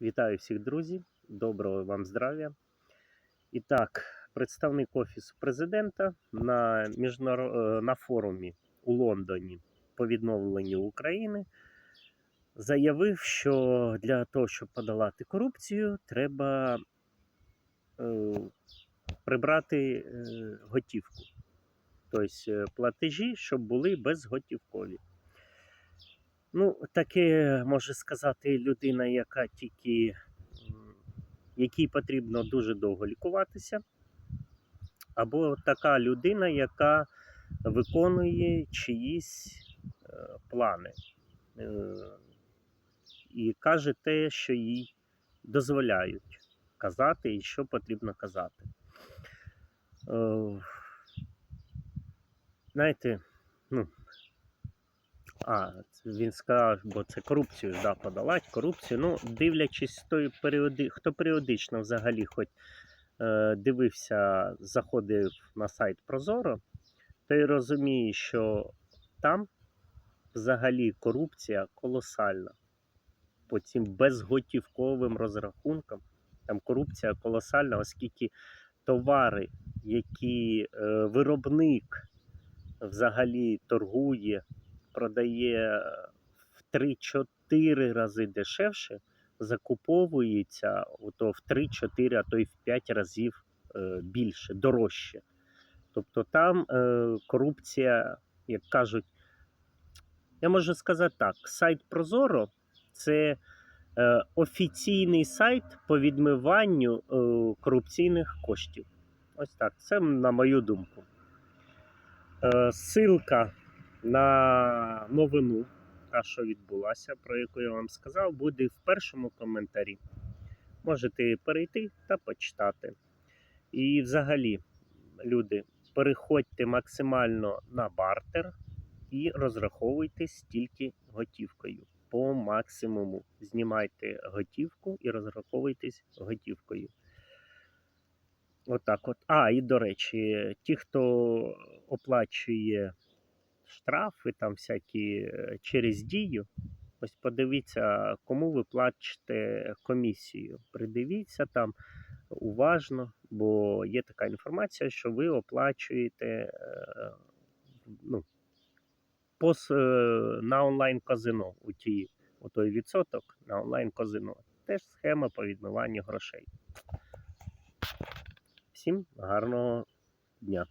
Вітаю всіх друзів, доброго вам здрав'я. І так, представник Офісу президента на, міжнар... е, на форумі у Лондоні по відновленню України заявив, що для того, щоб подолати корупцію, треба е, прибрати е, готівку. Тобто е, платежі, щоб були безготівкові. Ну, таке може сказати людина, яка тільки якій потрібно дуже довго лікуватися, або така людина, яка виконує чиїсь е, плани е, і каже те, що їй дозволяють казати і що потрібно казати. Е, знаєте, ну, а, він сказав, бо це корупцію да, подолати, корупцію. Ну, дивлячись той періоди, хто періодично взагалі хоч е, дивився, заходив на сайт Прозоро, той розуміє, що там взагалі корупція колосальна. По цим безготівковим розрахункам. Там корупція колосальна, оскільки товари, які е, виробник взагалі торгує продає в 3-4 рази дешевше, закуповується ото в 3-4, а то й в 5 разів е, більше, дорожче. Тобто там е, корупція, як кажуть, я можу сказати так: сайт Прозоро це е, офіційний сайт по відмиванню е, корупційних коштів. Ось так. Це на мою думку. Е, Силка на новину, та, що відбулася, про яку я вам сказав, буде в першому коментарі. Можете перейти та почитати. І взагалі, люди, переходьте максимально на бартер і розраховуйтесь тільки готівкою. По максимуму. Знімайте готівку і розраховуйтесь готівкою. Отак от. А, і до речі, ті, хто оплачує штрафи там всякі е, через дію. Ось подивіться, кому ви плачете комісію. Придивіться там уважно, бо є така інформація, що ви оплачуєте е, ну, пос, е, на онлайн-казино у ті, у той відсоток на онлайн-казино. Теж схема по відмиванню грошей. Всім гарного дня!